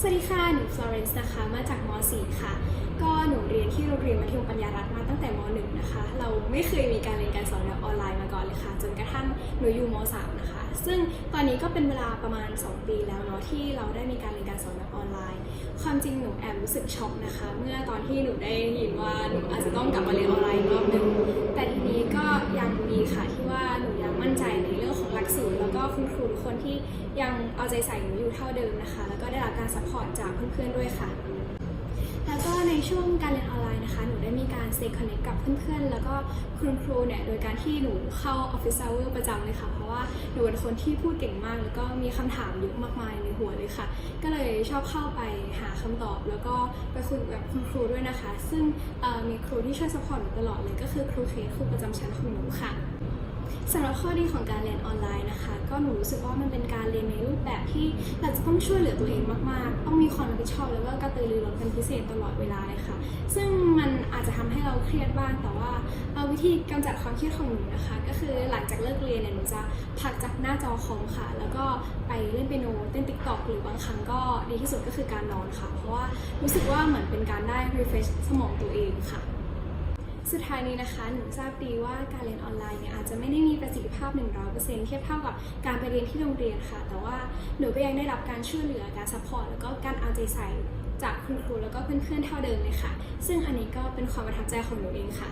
สวัสดีค่ะ หนูฟลอเรนซ์นะคะ มาจากม .4 ค่ะ ก็หนูเรียนที่โรงเรียนมัธยมปัญญารัตน์มาตั้งแต่ม .1 นะคะ เราไม่เคยมีการเรียนการสอนแบบออนไลน์มาก่อนเลยค่ะ จนกระทั่งหนูอยู่ม .3 นะคะ ซึ่งตอนนี้ก็เป็นเวลาประมาณ 2 ปีแล้วเนาะที่เราได้มีการเรียนการสอนแบบออนไลน์ ความจริงหนูแอบรู้สึกช็อกนะคะ เมื่อตอนที่หนูได้ยินว่าหนูอาจจะต้องกลับมาเรียนออนไลน์รอบหนึง แต่ทีนี้ก็ยังดีค่ะที่ว่าหนูยังมั่นใจในเรื่องของหลักสูตรแล้วก็คุณครูทุกคน ยังเอาใจใส่หนูอยู่เท่าเดิมนะคะ แล้วก็ได้รับการซัพพอร์ตจากเพื่อนๆด้วยค่ะ แล้วก็ในช่วงการเรียนออนไลน์นะคะ หนูได้มีการ stay connect กับเพื่อนๆ แล้วก็คุณครูเนี่ย โดยการที่หนูเข้า office hour ประจำเลยค่ะ เพราะว่าหนูเป็นคนที่พูดเก่งมาก แล้วก็มีคำถามเยอะมากมายในหัวเลยค่ะ ก็เลยชอบเข้าไปหาคำตอบ แล้วก็ไปคุยกับคุณครูด้วยนะคะ ซึ่งมีครูที่ช่วย support หนูตลอดเลย ก็คือครูเคสครูประจำชั้นของหนูค่ะ สำหรับข้อดีของการเรียนออนไลน์นะคะ ก็หนูรู้สึกว่ามันเป็นการเรียนในรูปแบบที่เราจะต้องช่วยเหลือตัวเองมากๆ ต้องมีความรับผิดชอบแล้วก็กระตือรือร้นเป็นพิเศษตลอดเวลาเลยค่ะ ซึ่งมันอาจจะทำให้เราเครียดบ้างแต่ว่าเอ่อวิธีกำจัดความเครียดของหนูนะคะ ก็คือหลังจากเลิกเรียนเนี่ยหนูจะพักจากหน้าจอคอมค่ะ แล้วก็ไปเล่นเปียโนเต้นติ๊กต็อกหรือบางครั้งก็ดีที่สุดก็คือการนอนค่ะ เพราะว่ารู้สึกว่าเหมือนเป็นการได้ refresh สมองตัวเองค่ะ สุดท้ายนี้นะคะหนูทราบดีว่าการเรียนออนไลน์เนี่ยอาจจะไม่ได้มีประสิทธิภาพ 100%เทียบเท่ากับการไปเรียนที่โรงเรียนค่ะ แต่ว่าหนูก็ยังได้รับการช่วยเหลือการซัพพอร์ตแล้วก็การเอาใจใส่จากคุณครูแล้วก็เพื่อนๆเท่าเดิมเลยค่ะ ซึ่งอันนี้ก็เป็นความประทับใจของหนูเองค่ะ